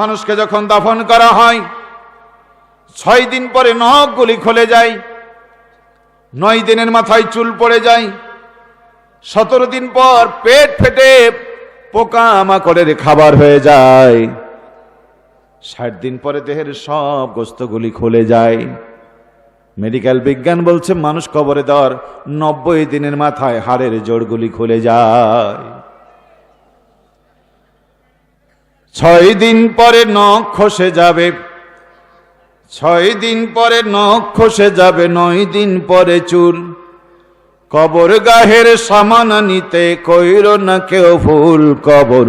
মানুষকে যখন দাফন করা হয়, ছয় দিন পরে নখগুলি খুলে যায়, নয় দিনের মাথায় চুল পড়ে যায়, সতেরো দিন পর পেট ফেটে পোকা মাকড়ের খাবার হয়ে যায়। ষাট দিন পরে দেহের সব গোস্তগুলি খুলে যায়। মেডিকেল বিজ্ঞান বলছে, মানুষ কবরে দেওয়ার নব্বই দিনের মাথায় হাড়ের জোড়গুলি খুলে যায়। ছয় দিন পরে নখ খসে যাবে। ছয় দিন পরে নখ খসে যাবে, নয় দিন পরে চুল। কবর গাহের সামান নিতে কইর না কেউ ফুল কবর।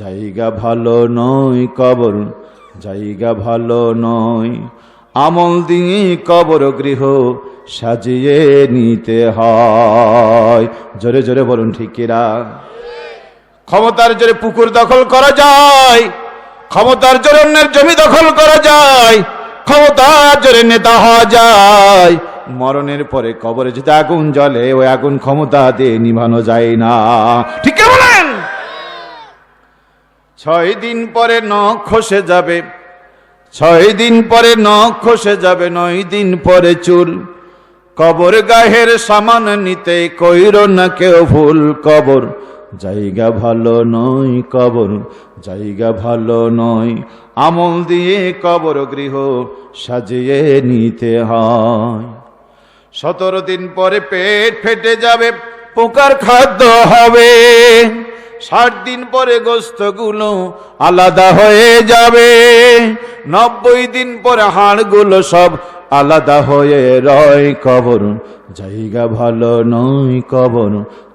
জায়গা ভালো নয় কবর, জায়গা ভালো নয়। আমল দিয়ে কবর গৃহ সাজিয়ে নিতে হয়। জোরে জোরে বলুন ঠিকিরা ক্ষমতার জোরে পুকুর দখল করা যায়, ক্ষমতার জোরে অন্যের জমি দখল করা যায়, ক্ষমতার জোরে নেতা হওয়া যায়। মরণের পরে কবরে যদি আগুন জ্বলে, ওই আগুন ক্ষমতা দিয়ে নিভানো যায় না। ঠিক বলেন? ছয় দিন পরে নখ খসে যাবে ছয় দিন পরে নখ খসে যাবে, নয় দিন পরে চুল। কবর গাহের সামান নিতে কইর না কেউ ভুল কবর। জায়গা ভালো নয় কবর, জায়গা ভালো নয়। আমল দিয়ে কবর গৃহ সাজিয়ে নিতে হয়। সতেরো দিন পরে পেট ফেটে যাবে, পোকার খাদ্য হবে। ষাট দিন পরে গোস্তগুলো আলাদা হয়ে যাবে। নব্বই দিন পরে হাড়গুলো সব আলাদা হয়ে রয় কবর জায়গা ভালো নয় কবর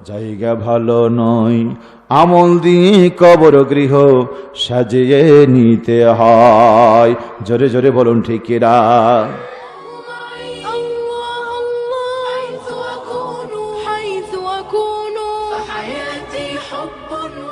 জায়গা ভালো নয়। আমল দিয়ে কবর গৃহ সাজিয়ে নিতে হয়। জোরে জোরে বলুন ঠিকিরা por